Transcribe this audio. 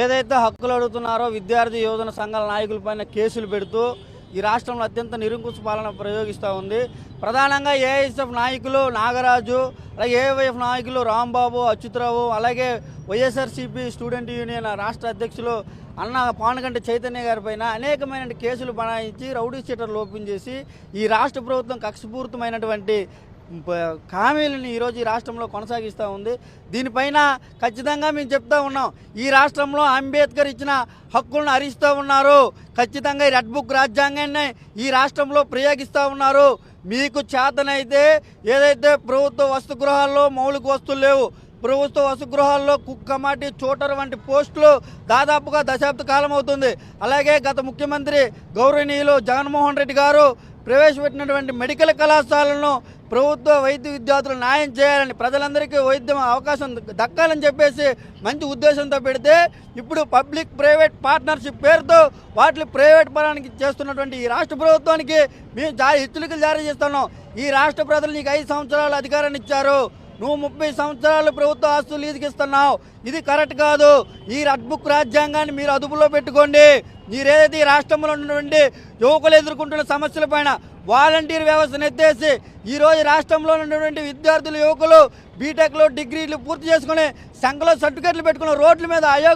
ఏదైతే హక్కులు అడుగుతున్నారో విద్యార్థి యోజన సంఘాల నాయకులపైన కేసులు పెడుతూ ఈ రాష్ట్రంలో అత్యంత నిరంకుశ పాలన ప్రయోగిస్తూ ఉంది. ప్రధానంగా ఏఐఎస్ఎఫ్ నాయకులు నాగరాజు అలాగే ఏవైఎఫ్ నాయకులు రాంబాబు అచ్యుతరావు అలాగే వైఎస్ఆర్సీపీ స్టూడెంట్ యూనియన్ రాష్ట్ర అధ్యక్షులు అన్న పానగంటి చైతన్య గారి పైన అనేకమైన కేసులు బనాయించి రౌడీ సీటర్లు ఓపెన్ చేసి ఈ రాష్ట్ర ప్రభుత్వం కక్షపూరితమైనటువంటి హామీలను ఈరోజు ఈ రాష్ట్రంలో కొనసాగిస్తూ ఉంది. దీనిపైన ఖచ్చితంగా మేము చెప్తా ఉన్నాం. ఈ రాష్ట్రంలో అంబేద్కర్ ఇచ్చిన హక్కులను హరిస్తూ ఉన్నారు. ఖచ్చితంగా ఈ రెడ్ బుక్ రాజ్యాంగాన్ని ఈ రాష్ట్రంలో ప్రయోగిస్తూ ఉన్నారు. మీకు చేతనైతే ఏదైతే ప్రభుత్వ వస్తు గృహాల్లో మౌలిక వస్తువులు లేవు ప్రభుత్వ వసతిగృహాల్లో కుక్కమాటి చోటర్ వంటి పోస్టులు దాదాపుగా దశాబ్ద కాలం అవుతుంది. అలాగే గత ముఖ్యమంత్రి గౌరవనీయులు జగన్మోహన్ రెడ్డి గారు ప్రవేశపెట్టినటువంటి మెడికల్ కళాశాలను ప్రభుత్వ వైద్య విద్యార్థులు న్యాయం చేయాలని ప్రజలందరికీ వైద్యం అవకాశం దక్కాలని చెప్పేసి మంచి ఉద్దేశంతో పెడితే ఇప్పుడు పబ్లిక్ ప్రైవేట్ పార్ట్నర్షిప్ పేరుతో వాటిని ప్రైవేట్ పరానికి చేస్తున్నటువంటి ఈ రాష్ట్ర ప్రభుత్వానికి మేము జారీ హెచ్చరికలు జారీ చేస్తున్నాం. ఈ రాష్ట్ర ప్రజలు నీకు ఐదు సంవత్సరాలు అధికారాన్ని ఇచ్చారు. నువ్వు ముప్పై సంవత్సరాలు ప్రభుత్వ ఆస్తులు లీజుకిస్తున్నావు. ఇది కరెక్ట్ కాదు. ఈ రెడ్ బుక్ రాజ్యాంగాన్ని మీరు అదుపులో పెట్టుకోండి. మీరేదైతే ఈ రాష్ట్రంలో ఉన్నటువంటి యువకులు ఎదుర్కొంటున్న సమస్యల పైన వాలంటీర్ వ్యవస్థను ఎత్తేసి ఈ రోజు రాష్ట్రంలో ఉన్నటువంటి విద్యార్థులు యువకులు బీటెక్లో డిగ్రీలు పూర్తి చేసుకుని సంఘలో సర్టిఫికెట్లు పెట్టుకుని రోడ్ల మీద అయోగ